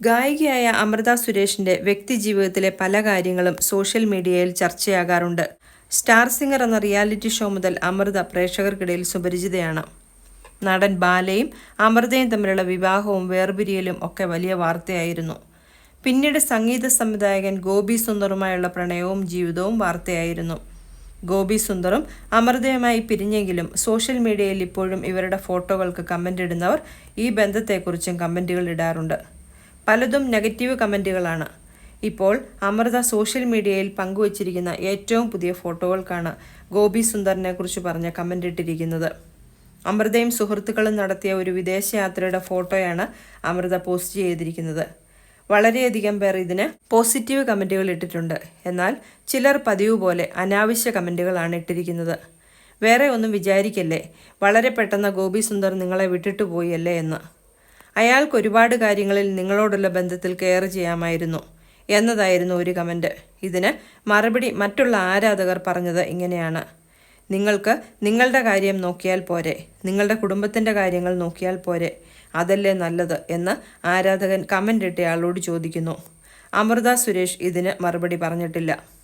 ഗായികയായ അമൃത സുരേഷിന്റെ വ്യക്തിജീവിതത്തിലെ പല കാര്യങ്ങളും സോഷ്യൽ മീഡിയയിൽ ചർച്ചയാകാറുണ്ട്. സ്റ്റാർ സിംഗർ എന്ന റിയാലിറ്റി ഷോ മുതൽ അമൃത പ്രേക്ഷകർക്കിടയിൽ സുപരിചിതയാണ്. നടൻ ബാലയും അമൃതയും തമ്മിലുള്ള വിവാഹവും വേർപിരിയലും ഒക്കെ വലിയ വാർത്തയായിരുന്നു. പിന്നീട് സംഗീത സംവിധായകൻ ഗോപി സുന്ദറുമായുള്ള പ്രണയവും ജീവിതവും വാർത്തയായിരുന്നു. ഗോപി സുന്ദറും അമൃതയുമായി പിരിഞ്ഞെങ്കിലും സോഷ്യൽ മീഡിയയിൽ ഇപ്പോഴും ഇവരുടെ ഫോട്ടോകൾക്ക് കമന്റ് ഇടുന്നവർ ഈ ബന്ധത്തെക്കുറിച്ചും കമന്റുകൾ ഇടാറുണ്ട്. പലതും നെഗറ്റീവ് കമന്റുകളാണ് ഇപ്പോൾ അമൃത സോഷ്യൽ മീഡിയയിൽ പങ്കുവച്ചിരിക്കുന്ന ഏറ്റവും പുതിയ ഫോട്ടോകൾക്കാണ് ഗോപി സുന്ദറിനെ കുറിച്ച് പറഞ്ഞ കമന്റ് ഇട്ടിരിക്കുന്നത്. അമൃതയും സുഹൃത്തുക്കളും നടത്തിയ ഒരു വിദേശയാത്രയുടെ ഫോട്ടോയാണ് അമൃത പോസ്റ്റ് ചെയ്തിരിക്കുന്നത്. വളരെയധികം പേർ ഇതിന് പോസിറ്റീവ് കമന്റുകൾ ഇട്ടിട്ടുണ്ട്. എന്നാൽ ചിലർ പതിവ് പോലെ അനാവശ്യ കമന്റുകളാണ് ഇട്ടിരിക്കുന്നത്. വേറെ ഒന്നും വിചാരിക്കല്ലേ? വളരെ പെട്ടെന്ന് ഗോപി സുന്ദർ നിങ്ങളെ വിട്ടിട്ട് അല്ലേ എന്ന്. അയാൾക്ക് ഒരുപാട് കാര്യങ്ങളിൽ നിങ്ങളോടുള്ള ബന്ധത്തിൽ കെയർ ചെയ്യാമായിരുന്നു എന്നതായിരുന്നു ഒരു കമന്റ് ഇതിന് മറുപടി മറ്റുള്ള ആരാധകർ പറഞ്ഞത് ഇങ്ങനെയാണ്. നിങ്ങൾക്ക് നിങ്ങളുടെ കാര്യം നോക്കിയാൽ പോരെ. നിങ്ങളുടെ കുടുംബത്തിന്റെ കാര്യങ്ങൾ നോക്കിയാൽ പോരെ. അതല്ലേ നല്ലത് എന്ന് ആരാധകൻ കമന്റ് ഇട്ടയാളോട് ചോദിക്കുന്നു. അമൃത സുരേഷ് ഇതിന് മറുപടി പറഞ്ഞിട്ടില്ല.